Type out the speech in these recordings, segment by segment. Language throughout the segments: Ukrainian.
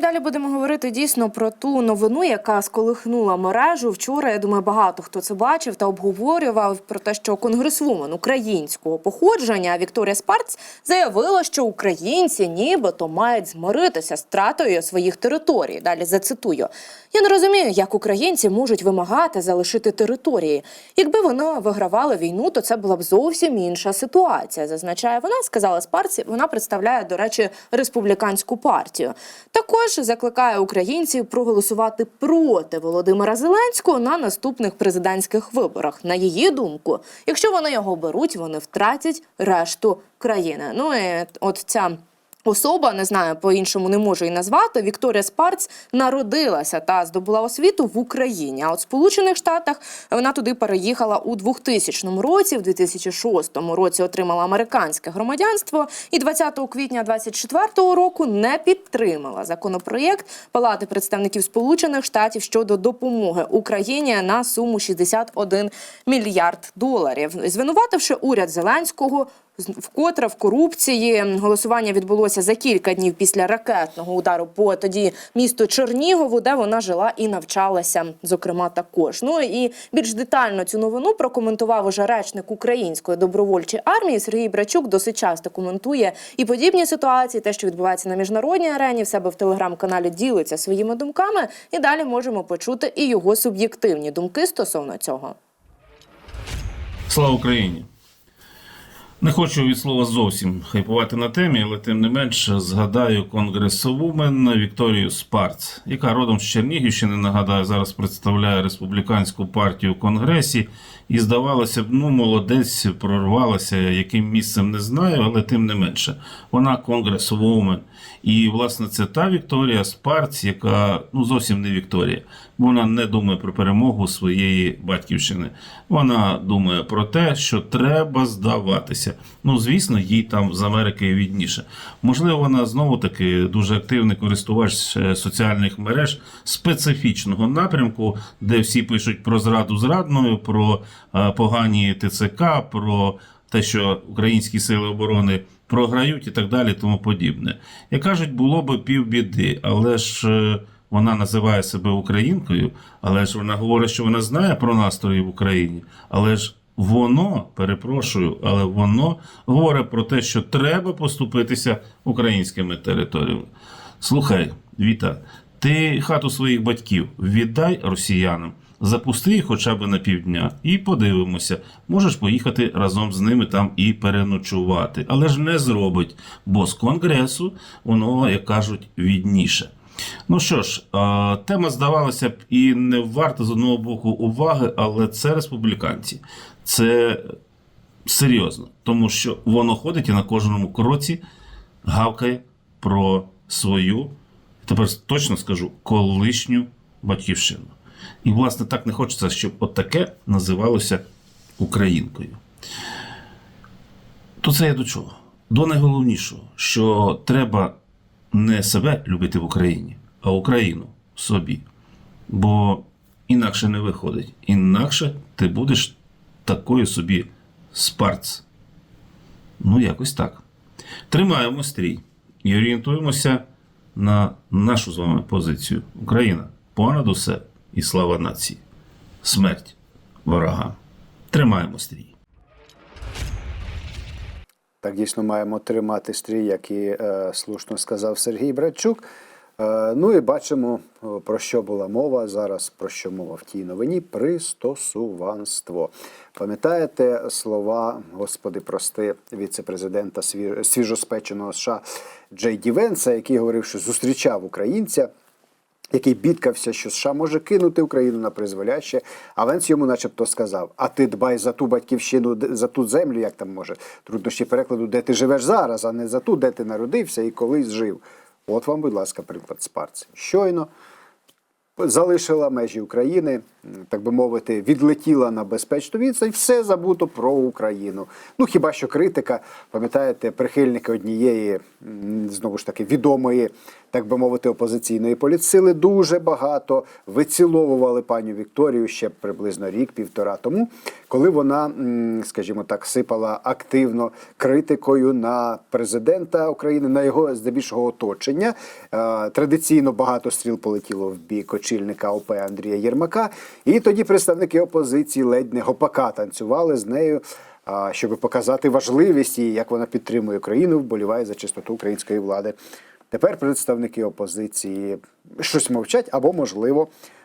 далі будемо говорити дійсно про ту новину, яка сколихнула мережу. Вчора я думаю, багато хто це бачив та обговорював про те, що конгресвумен українського походження Вікторія Спарц заявила, що українці нібито мають змиритися з втратою своїх територій. Далі зацитую: я не розумію, як українці можуть вимагати залишити території. Якби вони вигравали війну, то це була б зовсім інша ситуація. Зазначає вона, сказала Спарці. Вона представляє, до речі, республіканську партію. Також закликає українців проголосувати проти Володимира Зеленського на наступних президентських виборах. На її думку, якщо вони його беруть, вони втратять решту країни. Ну і от ця. Особа, не знаю, по-іншому не можу її назвати. Вікторія Спарц народилася та здобула освіту в Україні. А от в Сполучених Штатах вона туди переїхала у 2000 році, в 2006 році отримала американське громадянство і 20 квітня 2024 року не підтримала законопроєкт Палати представників Сполучених Штатів щодо допомоги Україні на суму 61 мільярд доларів, звинувативши уряд Зеленського вкотре в корупції. Голосування відбулося за кілька днів після ракетного удару по тоді місту Чернігову, де вона жила і навчалася, зокрема також. Ну і більш детально цю новину прокоментував уже речник української добровольчої армії Сергій Брачук. Досить часто коментує і подібні ситуації, те, що відбувається на міжнародній арені, в себе в телеграм-каналі ділиться своїми думками. І далі можемо почути і його суб'єктивні думки стосовно цього. Слава Україні! Не хочу від слова зовсім хайпувати на темі, але тим не менш згадаю конгресовумен Вікторію Спарц, яка родом з Чернігівщини, нагадаю, зараз представляє республіканську партію в Конгресі. І здавалося б, ну молодець прорвалася, яким місцем не знаю, але тим не менше. Вона конгресовумен. І, власне, це та Вікторія Спарц, яка ну зовсім не Вікторія. Вона не думає про перемогу своєї батьківщини. Вона думає про те, що треба здаватися. Ну, звісно, їй там з Америки відніше. Можливо, вона знову таки дуже активний користувач е, соціальних мереж специфічного напрямку, де всі пишуть про зраду зрадною, про е, погані ТЦК, про те, що українські сили оборони програють і так далі, тому подібне. Як кажуть, було би півбіди, але ж. Вона називає себе українкою, але ж вона говорить, що вона знає про настрої в Україні. Але ж воно, перепрошую, але воно говорить про те, що треба поступитися українськими територіями. Слухай, Віта, ти хату своїх батьків віддай росіянам. Запусти їх хоча б на півдня і подивимося. Можеш поїхати разом з ними там і переночувати. Але ж не зробить, бо з конгресу воно, як кажуть, відніше. Ну що ж, тема здавалося б і не варта з одного боку уваги, але це республіканці. Це серйозно, тому що воно ходить і на кожному кроці гавкає про свою, тепер точно скажу, колишню батьківщину. І, власне, так не хочеться, щоб отаке називалося українкою. То це я до чого? До найголовнішого, що треба не себе любити в Україні, а Україну собі. Бо інакше не виходить. Інакше ти будеш такою собі спарц. Ну, якось так. Тримаємо стрій і орієнтуємося на нашу з вами позицію. Україна понад усе і слава нації. Смерть ворогам. Тримаємо стрій. Так дійсно маємо тримати стрій, як і е, слушно сказав Сергій Братчук. Е, ну і бачимо, про що була мова зараз, про що мова в тій новині пристосуванство. Пам'ятаєте слова, господи, прости, віце-президента свіжоспеченого США Джей Ді Венса, який говорив, що зустрічав українця який бідкався, що США може кинути Україну на призволяще, а Венс йому начебто сказав: А ти дбай за ту батьківщину, за ту землю, як там може, труднощі перекладу, де ти живеш зараз, а не за ту, де ти народився і колись жив. От вам, будь ласка, приклад Спарці. Щойно залишила межі України, так би мовити, відлетіла на безпечну відстань, все забуто про Україну. Ну хіба що критика, пам'ятаєте, прихильники однієї знову ж таки відомої, так би мовити, опозиційної політсили дуже багато виціловували пані Вікторію ще приблизно рік-півтора тому, коли вона, скажімо так, сипала активно критикою на президента України, на його здебільшого оточення. Е, Традиційно багато стріл полетіло в бік очільника ОП Андрія Єрмака. І тоді представники опозиції ледь не гопака танцювали з нею. а, Щоб показати важливість і як вона підтримує Україну, вболіває за чистоту української влади. Тепер представники опозиції щось мовчать або, можливо, е,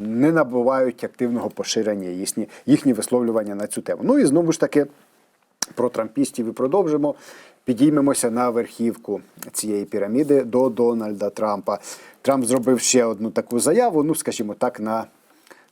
не набувають активного поширення їхні, їхні висловлювання на цю тему. Ну і знову ж таки про трампістів і продовжимо. Підіймемося на верхівку цієї піраміди до Дональда Трампа. Трамп зробив ще одну таку заяву, ну, скажімо так, на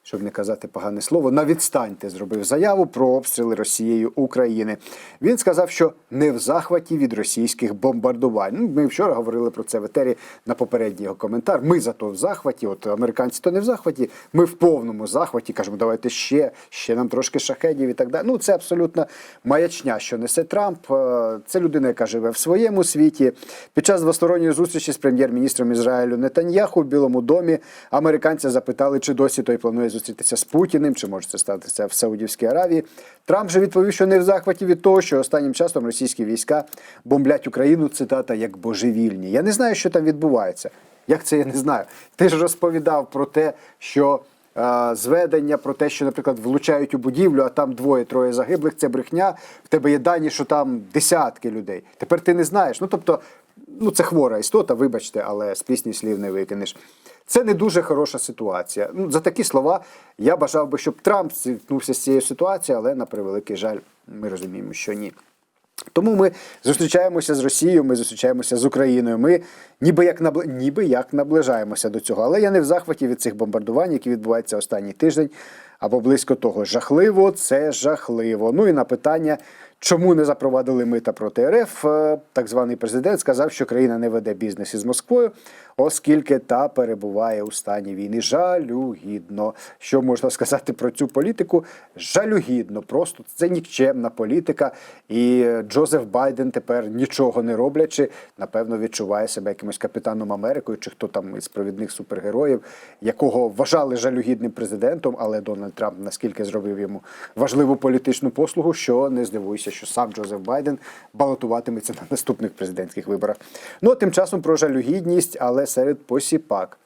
щоб не казати погане слово, на відстаньте зробив заяву про обстріли Росією України. Він сказав, що не в захваті від російських бомбардувань. Ну, ми вчора говорили про це в етері на попередній його коментар. Ми зато в захваті. От американці то не в захваті. Ми в повному захваті. кажемо, давайте ще, ще нам трошки шахедів і так далі. Ну це абсолютно маячня, що несе Трамп. Е, Це людина, яка живе в своєму світі. Під час двосторонньої зустрічі з прем'єр-міністром Ізраїлю Нетаньяху в Білому домі американці запитали, чи досі той планує зустрітися з Путіним, чи може це статися в Саудівській Аравії. Трамп же відповів, що не в захваті від того, що останнім часом російські війська бомблять Україну. Цитата як божевільні. Я не знаю, що там відбувається. Як це я не знаю? Ти ж розповідав про те, що е, зведення, про те, що, наприклад, влучають у будівлю, а там двоє-троє загиблих, це брехня. В тебе є дані, що там десятки людей. Тепер ти не знаєш. Ну тобто, ну це хвора істота, вибачте, але з пісні слів не викинеш. Це не дуже хороша ситуація. Ну, за такі слова я бажав би, щоб Трамп зіткнувся з цією ситуацією, але на превеликий жаль, ми розуміємо, що ні. Тому ми зустрічаємося з Росією, ми зустрічаємося з Україною. Ми ніби як набли... ніби як наближаємося до цього. Але я не в захваті від цих бомбардувань, які відбуваються останній тиждень або близько того. Жахливо, це жахливо. Ну і на питання, чому не запровадили мита проти РФ, е, так званий президент сказав, що країна не веде бізнес із Москвою, оскільки та перебуває у стані війни. Жалюгідно. Що можна сказати про цю політику? Жалюгідно, просто це нікчемна політика. І Джозеф Байден тепер нічого не роблячи, напевно, відчуває себе якимось капітаном Америкою, чи хто там із провідних супергероїв, якого вважали жалюгідним президентом, але Дональд Трамп наскільки зробив йому важливу політичну послугу, що не здивуйся, що сам Джозеф Байден балотуватиметься на наступних президентських виборах. Ну а тим часом про жалюгідність, але серед посіпак.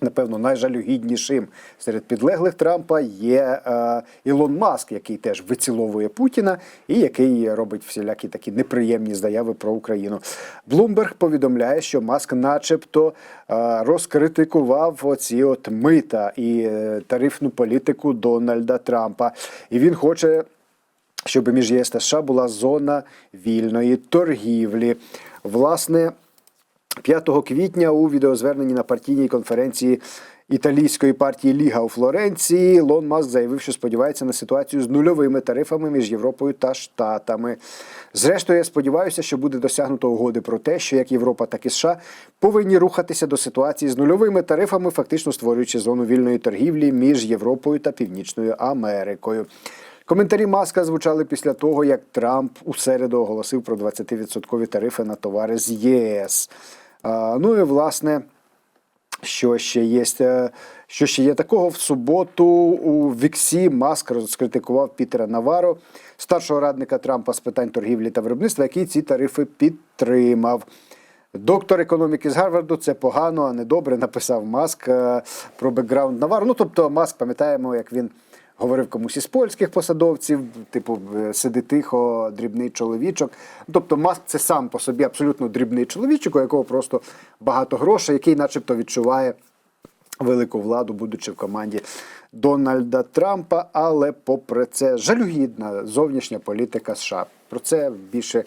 Напевно, найжалюгіднішим серед підлеглих Трампа є е, Ілон Маск, який теж виціловує Путіна і який робить всілякі такі неприємні заяви про Україну. Блумберг повідомляє, що Маск, начебто, е, розкритикував оці от мита і е, тарифну політику Дональда Трампа. І він хоче щоб між ЄС та США була зона вільної торгівлі. Власне, 5 квітня у відеозверненні на партійній конференції італійської партії Ліга у Флоренції Лон Маск заявив, що сподівається на ситуацію з нульовими тарифами між Європою та Штатами. Зрештою, я сподіваюся, що буде досягнуто угоди про те, що як Європа, так і США повинні рухатися до ситуації з нульовими тарифами, фактично створюючи зону вільної торгівлі між Європою та Північною Америкою. Коментарі Маска звучали після того, як Трамп у середу оголосив про 20% тарифи на товари з ЄС. Ну і власне. Що ще є? е, Що ще є такого в суботу у Віксі Маск розкритикував Пітера Наваро, старшого радника Трампа з питань торгівлі та виробництва, який ці тарифи підтримав. Доктор економіки з Гарварду це погано, а не добре, написав Маск е, про бекграунд Наваро. Ну тобто, Маск пам'ятаємо, як він говорив комусь із польських посадовців, типу е, сиди тихо, дрібний чоловічок. Тобто Маск це сам по собі абсолютно дрібний чоловічок, у якого просто багато грошей, який, начебто, відчуває велику владу, будучи в команді Дональда Трампа. Але, попри це, жалюгідна зовнішня політика США. Про це більше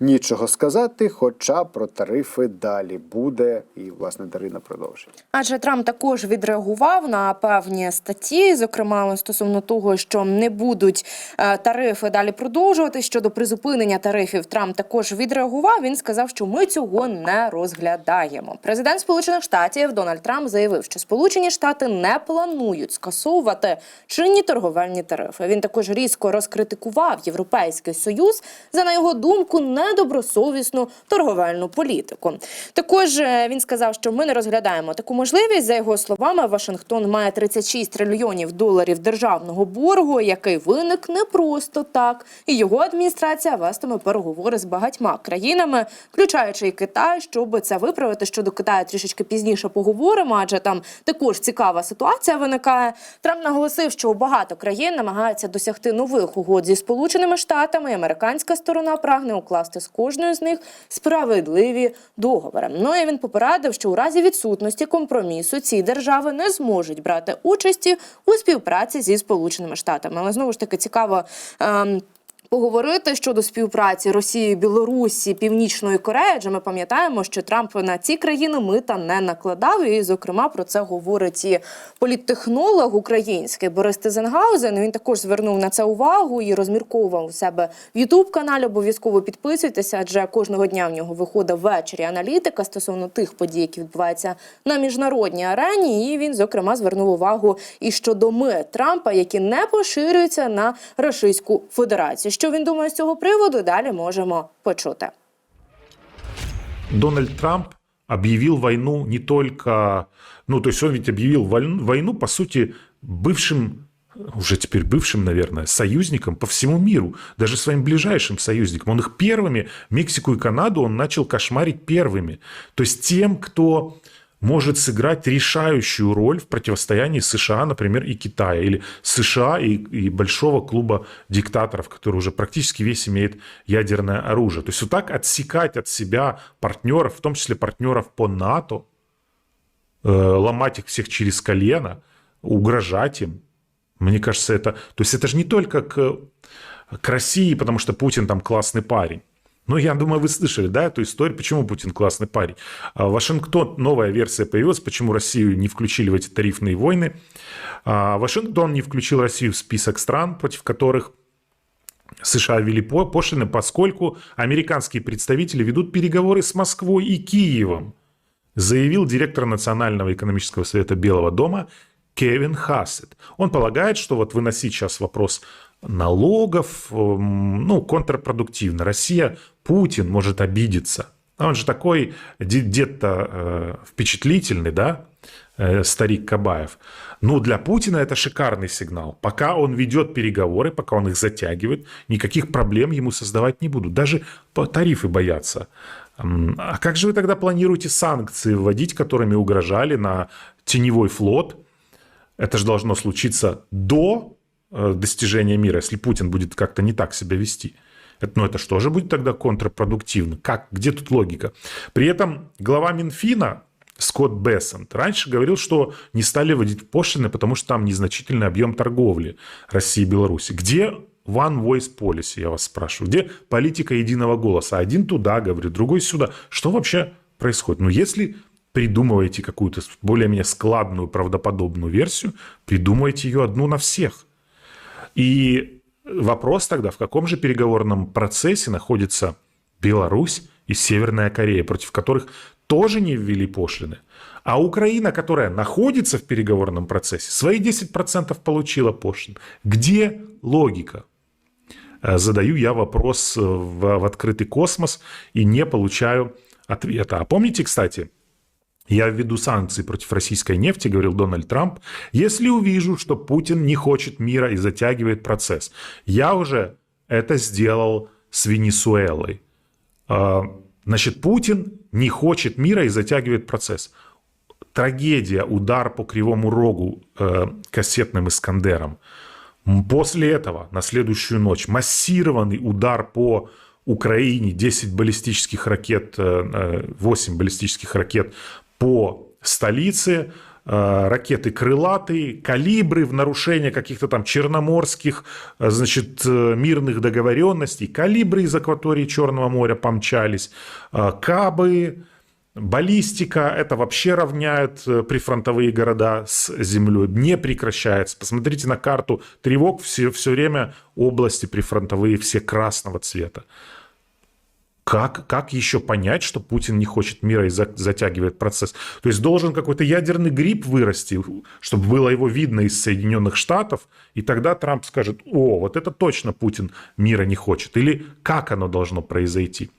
нічого сказати, хоча про тарифи далі буде. І, власне, Дарина продовжить. Адже Трамп також відреагував на певні статті, зокрема стосовно того, що не будуть е, тарифи далі продовжувати. Щодо призупинення тарифів, Трамп також відреагував. Він сказав, що ми цього не розглядаємо. Президент Сполучених Штатів Дональд Трамп заявив, що Сполучені Штати не планують скасовувати чинні торговельні тарифи. Він також різко розкритикував Європейський Союз Білорусь за на його думку недобросовісну торговельну політику. Також е, він сказав, що ми не розглядаємо таку можливість. За його словами, Вашингтон має 36 трильйонів доларів державного боргу, який виник не просто так, і його адміністрація вестиме переговори з багатьма країнами, включаючи і Китай, щоб це виправити. Щодо Китаю трішечки пізніше поговоримо, адже там також цікава ситуація виникає. Трамп наголосив, що багато країн намагаються досягти нових угод зі сполученими штатами. і Американська сторона прагне укласти з кожною з них справедливі договори. Ну і він попередив, що у разі відсутності компромісу ці держави не зможуть брати участі у співпраці зі сполученими штатами. Але знову ж таки цікаво. Поговорити щодо співпраці Росії, Білорусі, Північної Кореї, адже ми пам'ятаємо, що Трамп на ці країни мита не накладав. І, зокрема, про це говорить і політтехнолог український Борис Тизенгаузен. Він також звернув на це увагу і розмірковував у себе в Ютуб каналі. Обов'язково підписуйтеся, адже кожного дня в нього виходить ввечері аналітика стосовно тих подій, які відбуваються на міжнародній арені. І він, зокрема, звернув увагу і щодо мит Трампа, які не поширюються на Російську Федерацію. Що він думає з цього приводу? Далі можемо почути. Дональд Трамп объявил войну не только... Ну, то есть он ведь объявил войну, войну, по сути, бывшим, уже теперь бывшим, наверное, союзникам по всему миру, даже своим ближайшим союзникам. Он их первыми, Мексику и Канаду, он начал кошмарить первыми. То есть тем, кто может сыграть решающую роль в противостоянии США, например, и Китая, или США и, и большого клуба диктаторов, который уже практически весь имеет ядерное оружие. То есть вот так отсекать от себя партнеров, в том числе партнеров по НАТО, э, ломать их всех через колено, угрожать им, мне кажется, это... То есть это же не только к, к России, потому что Путин там классный парень. Ну, я думаю, вы слышали, да, эту историю, почему Путин классный парень. А Вашингтон, новая версия появилась, почему Россию не включили в эти тарифные войны. А Вашингтон не включил Россию в список стран, против которых США ввели по- пошлины, поскольку американские представители ведут переговоры с Москвой и Киевом, заявил директор Национального экономического совета Белого дома Кевин Хассет. Он полагает, что вот выносить сейчас вопрос налогов, эм, ну, контрпродуктивно. Россия, Путин может обидеться. А Он же такой де- дед-то э, впечатлительный, да, э, старик Кабаев. Ну, для Путина это шикарный сигнал. Пока он ведет переговоры, пока он их затягивает, никаких проблем ему создавать не будут. Даже тарифы боятся. А как же вы тогда планируете санкции вводить, которыми угрожали на теневой флот? Это же должно случиться до э, достижения мира, если Путин будет как-то не так себя вести. Это, ну, это что же будет тогда контрпродуктивно? Как? Где тут логика? При этом глава Минфина Скотт Бессент раньше говорил, что не стали вводить пошлины, потому что там незначительный объем торговли России и Беларуси. Где One Voice Policy, я вас спрашиваю? Где политика единого голоса? Один туда говорит, другой сюда. Что вообще происходит? Ну, если придумываете какую-то более-менее складную, правдоподобную версию, придумайте ее одну на всех. И вопрос тогда, в каком же переговорном процессе находится Беларусь и Северная Корея, против которых тоже не ввели пошлины. А Украина, которая находится в переговорном процессе, свои 10% получила пошлин. Где логика? Э, Задаю я вопрос э, в, в открытый космос и не получаю ответа. А помните, кстати, я введу санкции против российской нефти, говорил Дональд Трамп, если увижу, что Путин не хочет мира и затягивает процесс. Я уже это сделал с Венесуэлой. А, Значит, Путин не хочет мира и затягивает процесс. Трагедия, удар по кривому рогу э, кассетным «Искандером». После этого, на следующую ночь, массированный удар по Украине, 10 баллистических ракет, э, э, 8 баллистических ракет по столице, э, ракеты крылатые, калибры в нарушение каких-то там черноморских, э, значит, э, мирных договоренностей, калибры из акватории Черного моря помчались, кабы, баллистика, это вообще равняет прифронтовые города с землей, не прекращается. Посмотрите на карту тревог, все, все время области прифронтовые, все красного цвета. Как, как еще понять, что Путин не хочет мира и за- затягивает процесс? То есть должен какой-то ядерный гриб вырасти, чтобы было его видно из Соединенных Штатов, и тогда Трамп скажет, о, вот это точно Путин мира не хочет. Или как оно должно произойти?